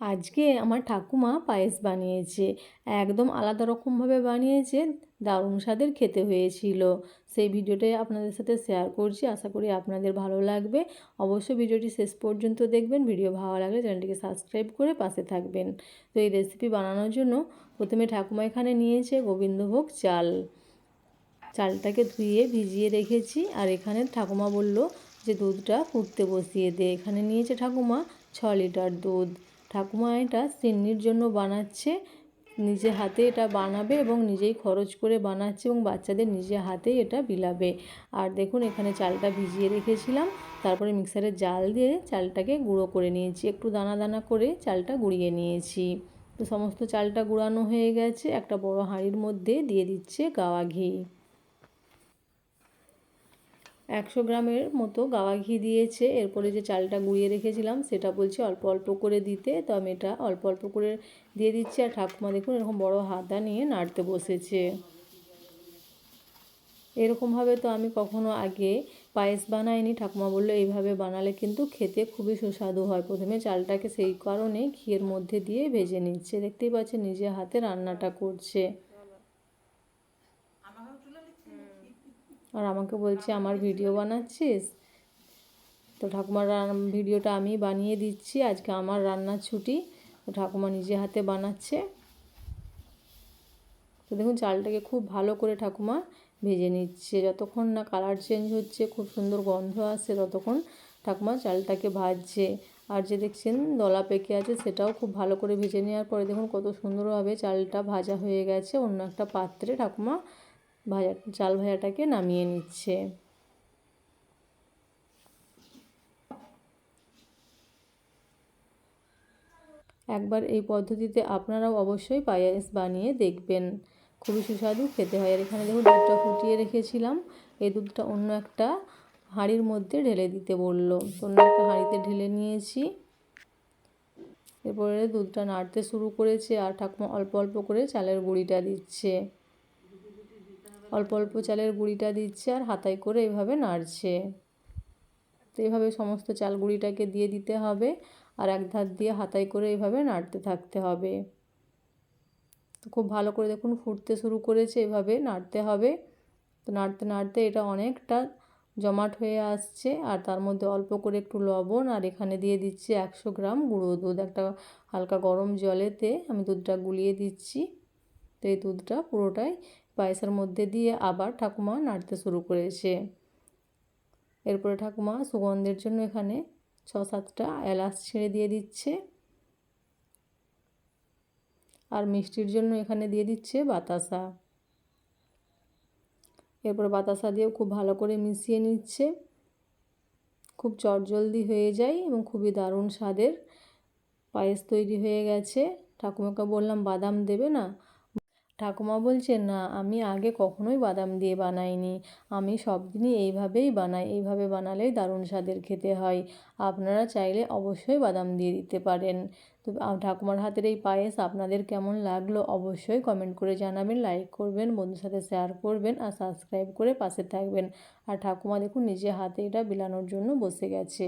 আজকে আমার ঠাকুমা পায়েস বানিয়েছে, একদম আলাদা রকমভাবে বানিয়েছে, দারুণ স্বাদের খেতে হয়েছিল। সেই ভিডিওটাই আপনাদের সাথে শেয়ার করছি, আশা করি আপনাদের ভালো লাগবে। অবশ্যই ভিডিওটি শেষ পর্যন্ত দেখবেন, ভিডিও ভালো লাগলে চ্যানেলটিকে সাবস্ক্রাইব করে পাশে থাকবেন। তো এই রেসিপি বানানোর জন্য প্রথমে ঠাকুমা এখানে নিয়েছে গোবিন্দভোগ চাল। চালটাকে ধুয়ে ভিজিয়ে রেখেছি, আর এখানে ঠাকুমা বলল যে দুধটা ফুটতে বসিয়ে দে। এখানে নিয়েছে ঠাকুমা ছ লিটার দুধ। ঠাকুমা এটা সিন্নির জন্য বানাচ্ছে। নিজে হাতে এটা বানাবে এবং নিজেই খরচ করে বানাচ্ছে এবং বাচ্চাদের নিজে হাতেই এটা বিলাবে। আর দেখুন, এখানে চালটা ভিজিয়ে রেখেছিলাম। তারপরে মিক্সারে জাল দিয়ে চালটাকে গুঁড়ো করে নিয়েছি। একটু দানা দানা করে চালটা গুঁড়িয়ে নিয়েছি। তো সমস্ত চালটা গুঁড়ানো হয়ে গেছে। একটা বড় হাঁড়ির মধ্যে দিয়ে দিচ্ছে গাওয়া ঘি। একশো গ্রামের মতো গাওয়া ঘি দিয়েছে। এরপরে যে চালটা গুঁড়িয়ে রেখেছিলাম, সেটা বলছি অল্প অল্প করে দিতে। তো আমি এটা অল্প অল্প করে দিয়ে দিচ্ছি। আর ঠাকুমা দেখুন, এরকম বড় হাতা নিয়ে নাড়তে বসেছে। এরকমভাবে তো আমি কখনো আগে পায়েস বানাইনি। ঠাকুমা বলল, এইভাবে বানালে কিন্তু খেতে খুবই সুস্বাদু হয়। প্রথমে চালটাকে সেই কারণে ঘিয়ের মধ্যে দিয়ে ভেজে নিচ্ছে। দেখতেই পাচ্ছে নিজে হাতে রান্নাটা করছে। আর আমাকে বলছে, আমার ভিডিও বানাচ্ছিস? তো ঠাকুমার ভিডিওটা আমি বানিয়ে দিচ্ছি, আজকে আমার রান্নার ছুটি, তো ঠাকুমা নিজে হাতে বানাচ্ছে। তো দেখুন, চালটাকে খুব ভালো করে ঠাকুমা ভেজে নিচ্ছে। যতক্ষণ না কালার চেঞ্জ হচ্ছে, খুব সুন্দর গন্ধ আসছে ততক্ষণ ঠাকুমা চালটাকে ভাজছে। আর যে দেখছেন, দলা পেকে আছে, সেটাও খুব ভালো করে ভেজে নেওয়ার পরে দেখুন, কত সুন্দরভাবে চালটা ভাজা হয়ে গেছে। অন্য একটা পাত্রে ঠাকুমা ভাজা চাল ভাজাটাকে নামিয়ে নিচ্ছে। একবার এই পদ্ধতিতে আপনারাও অবশ্যই পায়েস বানিয়ে দেখবেন। খুবই সুস্বাদু, খেতে হয়। আর এখানে দেখুন, দুধটা ফুটিয়ে রেখেছিলাম। এই দুধটা অন্য একটা হাঁড়ির মধ্যে ঢেলে দিতে বলল। অন্য একটা হাঁড়িতে ঢেলে নিয়েছি। এরপরে দুধটা নাড়তে শুরু করেছে আর ঠাকুমা অল্প অল্প করে চালের গুঁড়িটা দিচ্ছে। অল্প অল্প চালের গুঁড়িটা দিচ্ছে আর হাতায় করে এভাবে নাড়ছে। তো এইভাবে সমস্ত চাল গুঁড়িটাকে দিয়ে দিতে হবে আর এক ধার দিয়ে হাতায় করে এইভাবে নাড়তে থাকতে হবে। তো খুব ভালো করে দেখুন ফুটতে শুরু করেছে, এভাবে নাড়তে হবে। তো নাড়তে নাড়তে এটা অনেকটা জমাট হয়ে আসছে আর তার মধ্যে অল্প করে একটু লবণ আর এখানে দিয়ে দিচ্ছি একশো গ্রাম গুঁড়ো দুধ। একটা হালকা গরম জলেতে আমি দুধটা গুলিয়ে দিচ্ছি। তো এই দুধটা পুরোটাই পায়েসের মধ্যে দিয়ে আবার ঠাকুমা নাড়তে শুরু করেছে। এরপরে ঠাকুমা সুগন্ধের জন্য এখানে ছ সাতটা এলাচ ছেড়ে দিয়ে দিচ্ছে আর মিষ্টির জন্য এখানে দিয়ে দিচ্ছে বাতাসা। এরপর বাতাসা দিয়েও খুব ভালো করে মিশিয়ে নিচ্ছে। খুব চটজলদি হয়ে যায় এবং খুবই দারুণ স্বাদের পায়েস তৈরি হয়ে গেছে। ঠাকুমাকে বললাম, বাদাম দেবে না? ঠাকুমা বলছে না, আমি আগে কখনোই বাদাম দিয়ে বানাইনি। আমি সব দিনই এইভাবেই বানাই। এইভাবে বানালেই দারুণ স্বাদের খেতে হয়। আপনারা চাইলে অবশ্যই বাদাম দিয়ে দিতে পারেন। তো ঠাকুমার হাতের এই পায়েস আপনাদের কেমন লাগল অবশ্যই কমেন্ট করে জানাবেন, লাইক করবেন, বন্ধুর সাথে শেয়ার করবেন আর সাবস্ক্রাইব করে পাশে থাকবেন। আর ঠাকুমা দেখুন নিজে হাতে এটা বিলানোর জন্য বসে গেছে।